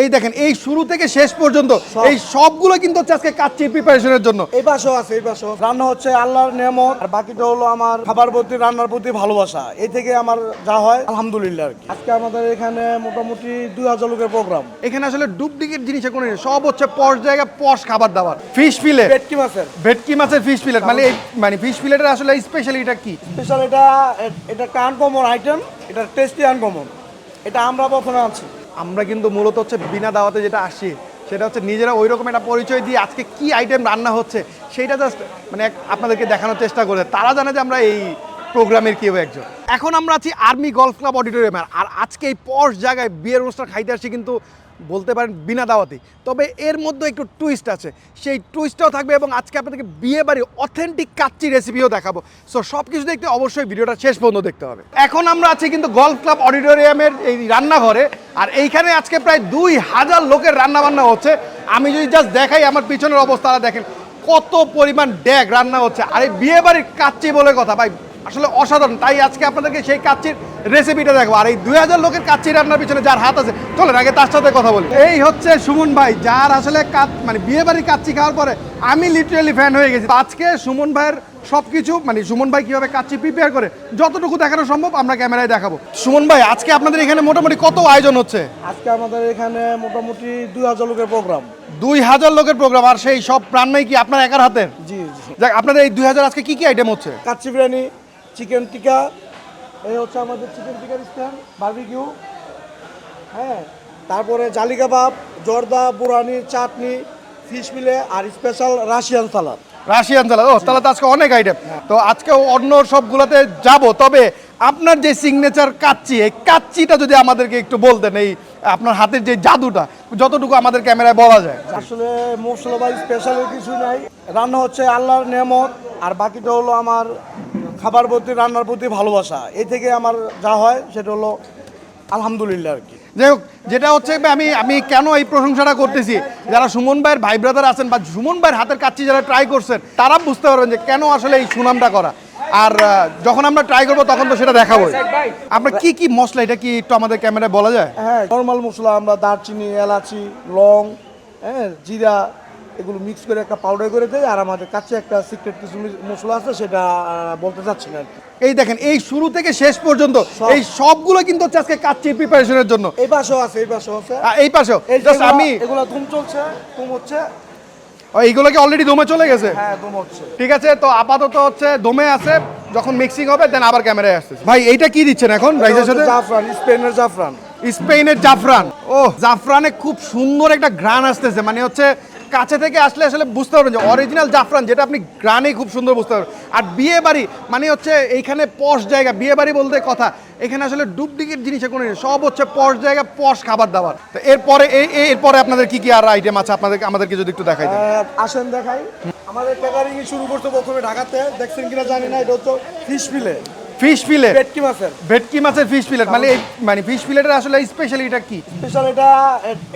এই দেখেন এই শুরু থেকে শেষ পর্যন্ত এই সবগুলো কিন্তু হচ্ছে আজকে কাচ্চি প্রিপারেশনের জন্য। এই পাশেও আছে এই পাশেও। রান্না হচ্ছে আল্লাহর নেমত আর বাকিটা হলো আমার খাবার প্রতি রান্নার প্রতি ভালোবাসা। এই থেকে আমার যা হয় আলহামদুলিল্লাহ আর কি। আজকে আমাদের এখানে মোটামুটি দুই হাজার লোকের প্রোগ্রাম এখানে আসলে ডুপ্লিকেট জিনিস কোনো নেই সব হচ্ছে পশ জায়গা পশ খাবার দাবার। ফিশ ফিলে ভেটকি মাছের। ভেটকি মাছের ফিশ ফিলেট মানে মানে ফিশ ফিলেটের আসলে স্পেশালিটা কি? স্পেশাল এটা এটা একটা আনকমন আইটেম এটা টেস্টি আনকমন এটা আমরা প্রথমে আনছি। আমরা কিন্তু মূলত হচ্ছে বিনা দাওয়াতে যেটা আসি, সেটা হচ্ছে নিজেরা ওই রকম একটা পরিচয় দিয়ে আজকে কি আইটেম রান্না হচ্ছে, সেইটা জাস্ট মানে আপনাদেরকে দেখানোর চেষ্টা করে। তারা জানে যে আমরা এই প্রোগ্রামের কেউ একজন। এখন আমরা আছি আর্মি গলফ ক্লাব অডিটোরিয়ামে আর আজকে এই পশ জায়গায় বিয়ের অনুষ্ঠান খাইতে আসছি কিন্তু বলতে পারেন বিনা দাওয়াতি তবে এর মধ্যে একটু টুইস্ট আছে। সেই টুইস্টটাও থাকবে এবং আজকে আপনাদেরকে বিয়ে বাড়ি অথেন্টিক কাচ্চি রেসিপিও দেখাবো। সো সব কিছু দেখতে অবশ্যই ভিডিওটা শেষ পর্যন্ত দেখতে হবে। এখন আমরা আছি কিন্তু গলফ ক্লাব অডিটোরিয়ামের এই রান্নাঘরে। আর এইখানে আজকে প্রায় দুই হাজার লোকের রান্নাবান্না হচ্ছে। আমি যদি জাস্ট দেখাই আমার পিছনের অবস্থাটা দেখেন কত পরিমাণ ড্যাগ রান্না হচ্ছে। আর এই বিয়ে বাড়ির কাচ্চি বলে কথা, ভাই। আসলে অসাধারণ। তাই আজকে আপনাদেরকে সেই কাচ্চির রেসিপিটা দেখব। আর এই দুই হাজার লোকের কাচ্চি রান্নার পিছনে যার হাত আছে চলেন আগে তার সাথে কথা বলি। এই হচ্ছে সুমন ভাই যার আসলে কাত মানে বিয়ে বাড়ির কাচ্চি খাওয়ার পরে আমি লিটারালি ফ্যান হয়ে গেছি। আজকে সুমন ভাইয়ের সব কিছু মানে সুমন ভাই কীভাবে কাচ্চি প্রিপেয়ার করে যতটুকু দেখানো সম্ভব আমরা ক্যামেরায় দেখাবো। সুমন ভাই আজকে আপনাদের এখানে মোটামুটি কত আয়োজন হচ্ছে? আজকে আমাদের এখানে মোটামুটি দুই হাজার লোকের প্রোগ্রাম দুই হাজার লোকের প্রোগ্রাম আর সেই সব রান্নাই কি আপনার একার হাতের জি জি। যাক আপনাদের এই দুই হাজার আজকে কি কি আইটেম হচ্ছে? কাচ্চি বিরিয়ানি চিকেন টিকা এই হচ্ছে আমাদের চিকেন টিকার স্ট্যান্ড বার্বিকিউ হ্যাঁ তারপরে জালি কাবাব জর্দা বুরানি চাটনি ফিশ মিলে আর special Russian salad Russian salad ও তাহলে তো আজকে অনেক আইটেম তো আজকে অন্য সবগুলোতে যাব তবে আপনার যে সিগনেচার কাচ্চি এই কাচ্চিটা যদি আমাদেরকে একটু বলতেন এই আপনার হাতের যে জাদুটা যতটুকু আমাদের ক্যামেরায় বলা যায়। আসলে মশলা বা স্পেশাল কিছু নাই। রান্না হচ্ছে আল্লাহর নেমত আর বাকিটা হলো আমার খাবার প্রতি রান্নার প্রতি ভালোবাসা। এই থেকে আমার যা হয় সেটা হলো আলহামদুলিল্লাহ আর কি যাই হোক যেটা হচ্ছে আমি আমি কেন এই প্রশংসাটা করতেছি? যারা সুমন ভাইয়ের ভাই ব্রাদার আছেন বা সুমন ভাইয়ের হাতের কাচ্চি যারা ট্রাই করছেন তারা বুঝতে পারবেন যে কেন আসলে এই সুনামটা করা। আর যখন আমরা ট্রাই করব তখন তো সেটা দেখাবো আপনার কি কি মশলা এটা কি একটু আমাদের ক্যামেরায় বলা যায়? হ্যাঁ নর্মাল মশলা আমরা দারচিনি এলাচি লং হ্যাঁ জিরা এগুলো মিক্স করে একটা পাউডার করে দেয় আর আমাদের কাছে একটা সিক্রেট কিছু মশলা আছে সেটা বলতে চাচ্ছি না এই দেখেন এই শুরু থেকে শেষ পর্যন্ত। এই সবগুলো কিন্তু হচ্ছে আজকে কাচ্চি প্রিপারেশনের জন্য। এই পাশেও আছে এই পাশেও আছে। এই পাশেও। জাস্ট আমি এগুলো ধুম চলছে ধুম হচ্ছে। ও, এইগুলোকে অলরেডি দমে চলে গেছে? হ্যাঁ ধুম হচ্ছে। ঠিক আছে তো আপাতত হচ্ছে দমে আছে যখন মিক্সিং হবে দেন আবার ক্যামেরায় আসছে ভাই এইটা কি দিচ্ছেন এখন রাইসের সাথে? জাফরান স্পেনের জাফরান। স্পেনের জাফরান। ও জাফরানে খুব সুন্দর একটা গ্রান আসতেছে মানে হচ্ছে কাছে থেকে আসলে আসলে বুঝতে পারবেন যে অরিজিনাল জাফরান যেটা আপনি গ্রানেই খুব সুন্দর বুঝতে পারবেন। আর বিয়ে বাড়ি মানে হচ্ছে এইখানে পশ জায়গা বিয়ে বাড়ি বলতে কথা এখানে আসলে ডুপ্লিকেট জিনিসের কোনো নেই। সব হচ্ছে পশ জায়গা পশ খাবার দাবার। তো এরপরে এরপরে আপনাদের কি কি আর আইটেম আছে আপনাদের আমাদেরকে যদি একটু দেখাই আসেন দেখাই। আমাদের ক্যাটারিং শুরু করতে প্রথমে ঢাকাতে দেখছেন কিনা জানি না এটা হচ্ছে ফিশ ফিলে ফিশ ফিলেট পেটকি মাছের। ভেটকি মাছের ফিশ ফিলেট মানে মানে ফিশ ফিলেটের আসলে স্পেশালিটা কি? স্পেশাল এটা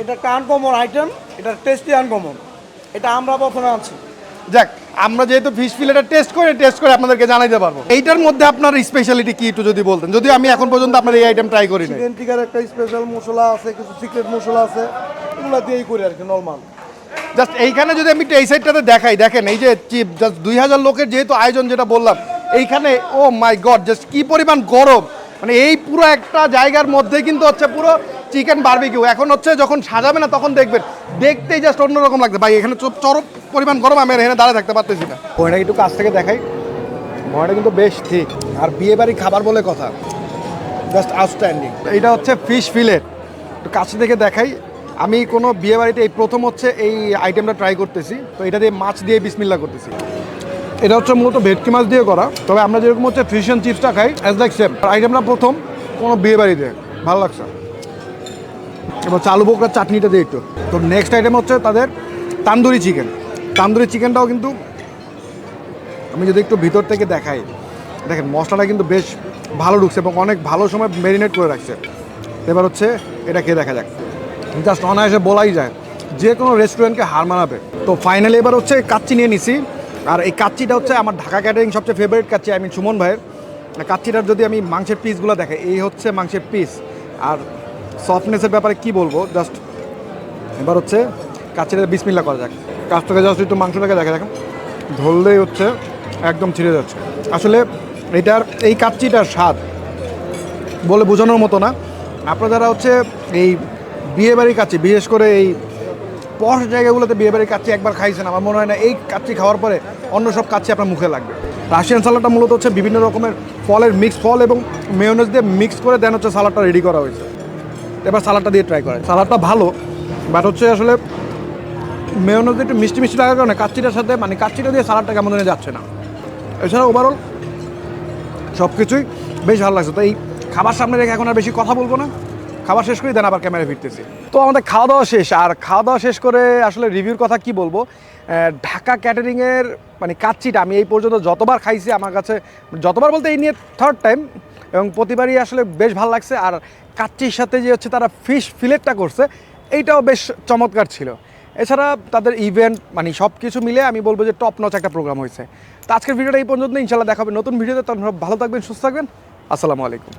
এটা একটা আনকমন আইটেম এটা টেস্টি আনকমন এটা আমরা প্রথমে আনছি যাক আমরা যেহেতু ফিশ ফিলেটা টেস্ট করে টেস্ট করে আপনাদেরকে জানাইতে পারব। এইটার মধ্যে আপনার স্পেশালিটি কি একটু যদি বলতেন? যদি আমি এখন পর্যন্ত আপনার এই আইটেম ট্রাই করি চিকেন টিকার একটা স্পেশাল মশলা আছে কিছু সিক্রেট মশলা আছে এগুলো দিয়েই করি আর কি নর্মাল জাস্ট এইখানে যদি আমি এই সাইডটাতে দেখাই দেখেন এই যে চিপ জাস্ট দুই হাজার লোকের যেহেতু আয়োজন যেটা বললাম এইখানে ও মাই গড জাস্ট কি পরিমাণ গরম! মানে এই পুরো একটা জায়গার মধ্যে কিন্তু হচ্ছে পুরো চিকেন বারবিকিউ। এখন হচ্ছে যখন সাজাবে না তখন দেখবেন দেখতেই জাস্ট অন্যরকম লাগছে। ভাই এখানে চরম পরিমাণ গরম আমি এখানে দাঁড়িয়ে থাকতে পারতেছি না। ওইটা একটু কাছ থেকে দেখাই। ময়টা কিন্তু বেশ ঠিক। আর বিয়ে বাড়ি খাবার বলে কথা। জাস্ট আউটস্ট্যান্ডিং এটা হচ্ছে ফিশ ফিলেট একটু কাছে থেকে দেখাই। আমি কোনো বিয়ে বাড়িতে এই প্রথম হচ্ছে এই আইটেমটা ট্রাই করতেছি। তো এটা দিয়ে মাছ দিয়ে বিসমিল্লা করতেছি। এটা হচ্ছে মূলত ভেটকি মাছ দিয়ে করা। তবে আমরা যেরকম হচ্ছে ফিশ অ্যান্ড চিপসটা খাই অ্যাজ লাইক সেম আইটেমটা প্রথম, কোনো বিয়ে বাড়িতে। ভালো লাগছে এবার চালু বোকরার চাটনিটা দিয়ে একটু। তো নেক্সট আইটেম হচ্ছে তাদের তান্দুরি চিকেন তান্দুরি চিকেনটাও কিন্তু আমি যদি একটু ভিতর থেকে দেখাই, দেখেন মশলাটা কিন্তু বেশ ভালো ঢুকছে এবং অনেক ভালো সময় ম্যারিনেট করে রাখছে। এবার হচ্ছে এটা খেয়ে দেখা যাক। জাস্ট অনায়াসে বলাই যায়, যে কোনো রেস্টুরেন্টকে হার মানাবে। তো ফাইনালি এবার হচ্ছে কাচ্চি নিয়ে নিছি। আর এই কাচ্চিটা হচ্ছে আমার ঢাকা ক্যাটারিং সবচেয়ে ফেভারিট কাচ্চি আমি সুমন ভাইয়ের। কাচ্চিটার যদি আমি মাংসের পিসগুলো দেখাই, এই হচ্ছে মাংসের পিস আর সফটনেসের ব্যাপারে কি বলব? জাস্ট এবার হচ্ছে কাচ্চিটা বিসমিল্লা করা যাক। কাছ থেকে জাস্ট একটু মাংসটাকে দেখে দেখেন ধরলেই হচ্ছে একদম ছিঁড়ে যাচ্ছে। আসলে এটার, এই কাচ্চিটার স্বাদ বলে বোঝানোর মতো না। আপনারা যারা হচ্ছে এই বিয়েবাড়ির কাচ্চি, বিশেষ করে এই পশ জায়গাগুলোতে বিয়ে বাড়ির কাচ্চি একবার খাইছেন, আমার মনে হয় না এই কাচ্চি খাওয়ার পরে অন্য সব কাচ্চি আপনার মুখে লাগবে। রাশিয়ান সালাডটা মূলত হচ্ছে বিভিন্ন রকমের ফলের মিক্স ফল এবং মেয়নেজ দিয়ে মিক্স করে দেন হচ্ছে সালাডটা রেডি করা হয়েছে। এবার সালাডটা দিয়ে ট্রাই করে। সালাডটা ভালো বাট হচ্ছে আসলে মেয়নেজ একটু মিষ্টি মিষ্টি লাগার কারণে কাচ্চিটার সাথে মানে কাচ্চিটা দিয়ে সালাডটা কেমন জানি যাচ্ছে না। এছাড়া ওভারঅল সব কিছুই বেশ ভালো লাগছে। তো এই খাবার সামনে রেখে এখন আর বেশি কথা বলব না। খাবার শেষ করি, দেন আবার ক্যামেরা ফিরতেছি। তো আমাদের খাওয়া দাওয়া শেষ, আর খাওয়া দাওয়া শেষ করে আসলে রিভিউর কথা কি বলব? ঢাকা ক্যাটারিংয়ের মানে কাচ্চিটা আমি এই পর্যন্ত যতবার খাইছি আমার কাছে, যতবার বলতে এই নিয়ে থার্ড টাইম এবং প্রতিবারই আসলে বেশ ভালো লাগছে, আর কাচ্চির সাথে যে হচ্ছে তারা ফিশ ফিলেটটা করছে, এইটাও বেশ চমৎকার ছিল। এছাড়া তাদের ইভেন্ট মানে সব কিছু মিলে আমি বলব যে টপ নচ একটা প্রোগ্রাম হয়েছে। তো আজকের ভিডিওটা এই পর্যন্ত ইনশাল্লাহ দেখাবে নতুন ভিডিওতে তখন ভালো থাকবেন, সুস্থ থাকবেন, আসসালামু আলাইকুম।